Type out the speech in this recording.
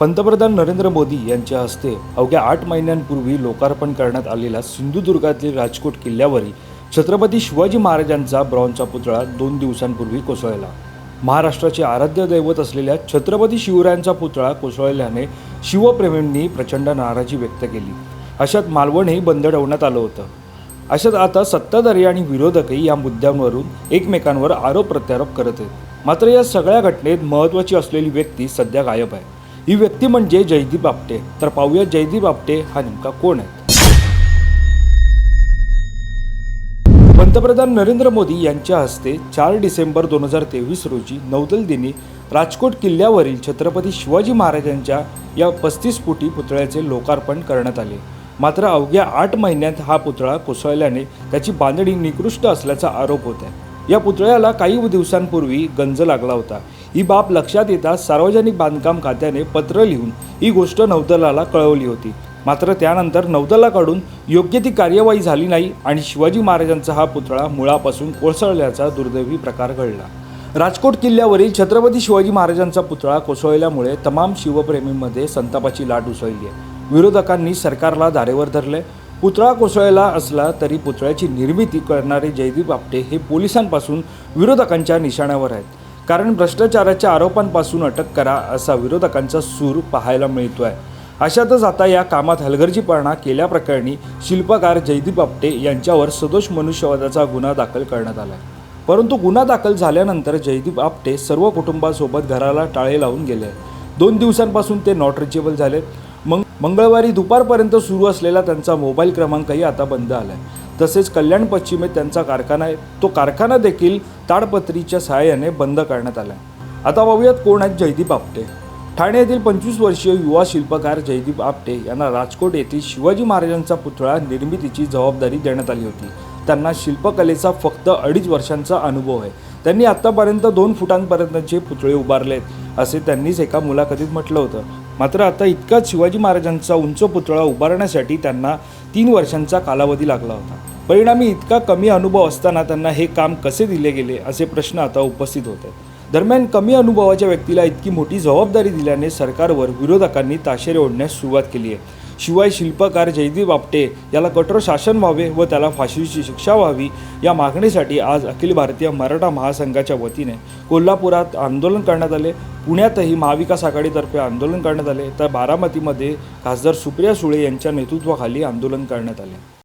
पंतप्रधान नरेंद्र मोदी यांच्या हस्ते अवघ्या आठ महिन्यांपूर्वी लोकार्पण करण्यात आलेला सिंधुदुर्गातील राजकोट किल्ल्यावरील छत्रपती शिवाजी महाराजांचा ब्रॉन्झचा पुतळा दोन दिवसांपूर्वी कोसळला. महाराष्ट्राचे आराध्य दैवत असलेल्या छत्रपती शिवरायांचा पुतळा कोसळल्याने शिवप्रेमींनी प्रचंड नाराजी व्यक्त केली. अशात मालवणही बंद ठेवण्यात आलं होतं. अशात आता सत्ताधारी आणि विरोधकही या मुद्द्यांवरून एकमेकांवर आरोप प्रत्यारोप करत आहेत. मात्र या सगळ्या घटनेत महत्त्वाची असलेली व्यक्ती सध्या गायब आहे. ही व्यक्ती म्हणजे जयदीप आपटे. तर पाहूया जयदीप आपटे हा नेमका कोण आहे. पंतप्रधान नरेंद्र मोदी यांच्या हस्ते चार डिसेंबर दोन हजार तेवीस रोजी नौदल दिनी राजकोट किल्ल्यावरील छत्रपती शिवाजी महाराजांच्या या पस्तीस फुटी पुतळ्याचे लोकार्पण करण्यात आले. मात्र अवघ्या आठ महिन्यात हा पुतळा कोसळल्याने त्याची बांधणी निकृष्ट असल्याचा आरोप होत आहे. या पुतळ्याला काही दिवसांपूर्वी गंज लागला होता. ही बाब लक्षात येताच सार्वजनिक बांधकाम खात्याने पत्र लिहून ही गोष्ट नौदलाला कळवली होती. मात्र त्यानंतर नौदलाकडून योग्य ती कार्यवाही झाली नाही आणि शिवाजी महाराजांचा हा पुतळा मुळापासून कोसळल्याचा दुर्दैवी प्रकार घडला. राजकोट किल्ल्यावरील छत्रपती शिवाजी महाराजांचा पुतळा कोसळल्यामुळे तमाम शिवप्रेमींमध्ये संतापाची लाट उसळली आहे. विरोधकांनी सरकारला धारेवर धरले पुतळा कोसळला असला तरी पुतळ्याची निर्मिती करणारे जयदीप आपटे हे पोलिसांपासून विरोधकांच्या निशाण्यावर आहेत. कारण भ्रष्टाचाराच्या आरोपांपासून अटक करा असा विरोधकांचा सूर पाहायला मिळतो आहे अशातच आता या कामात हलगर्जीपणा केल्याप्रकरणी शिल्पकार जयदीप आपटे यांच्यावर सदोष मनुष्यवधाचा गुन्हा दाखल करण्यात आला आहे परंतु गुन्हा दाखल झाल्यानंतर जयदीप आपटे सर्व कुटुंबासोबत घराला टाळे लावून गेले. दोन दिवसांपासून ते नॉट रिचेबल झाले. मंग मंगळवारी दुपारपर्यंत सुरू असलेला त्यांचा मोबाईल क्रमांकही आता बंद आला आहे तसेच कल्याण पश्चिमेत त्यांचा कारखाना आहे. तो कारखाना देखील ताडपत्रीच्या सहाय्याने बंद करण्यात आला आहे. आता पाहूयात कोण आहेत जयदीप आपटे. ठाणे येथील पंचवीस वर्षीय युवा शिल्पकार जयदीप आपटे यांना राजकोट येथील शिवाजी महाराजांचा पुतळा निर्मितीची जबाबदारी देण्यात आली होती. त्यांना शिल्पकलेचा फक्त अडीच वर्षांचा अनुभव आहे. त्यांनी आत्तापर्यंत दोन फुटांपर्यंतचे पुतळे उभारलेत असे त्यांनीच एका मुलाखतीत म्हटलं होतं. मात्र आता इतकाच शिवाजी महाराजांचा उंच पुतळा उभारण्यासाठी त्यांना तीन वर्षांचा कालावधी लागला होता. परिणामी इतका कमी अनुभव असताना त्यांना हे काम कसे दिले गेले असे प्रश्न आता उपस्थित होत. आहेत दरम्यान कमी अनुभवाच्या व्यक्तीला इतकी मोठी जबाबदारी दिल्याने सरकारवर विरोधकांनी ताशेरे ओढण्यास सुरुवात केली आहे. शिवाय शिल्पकार जयदीप आपटे याला कठोर शासन व्हावे व त्याला फाशीची शिक्षा व्हावी या मागणीसाठी आज अखिल भारतीय मराठा महासंघाच्या वतीने कोल्हापुरात आंदोलन करण्यात आले. पुण्यातही महाविकास आघाडीतर्फे आंदोलन करण्यात आले. तर बारामतीमध्ये खासदार सुप्रिया सुळे यांच्या नेतृत्वाखाली आंदोलन करण्यात आले.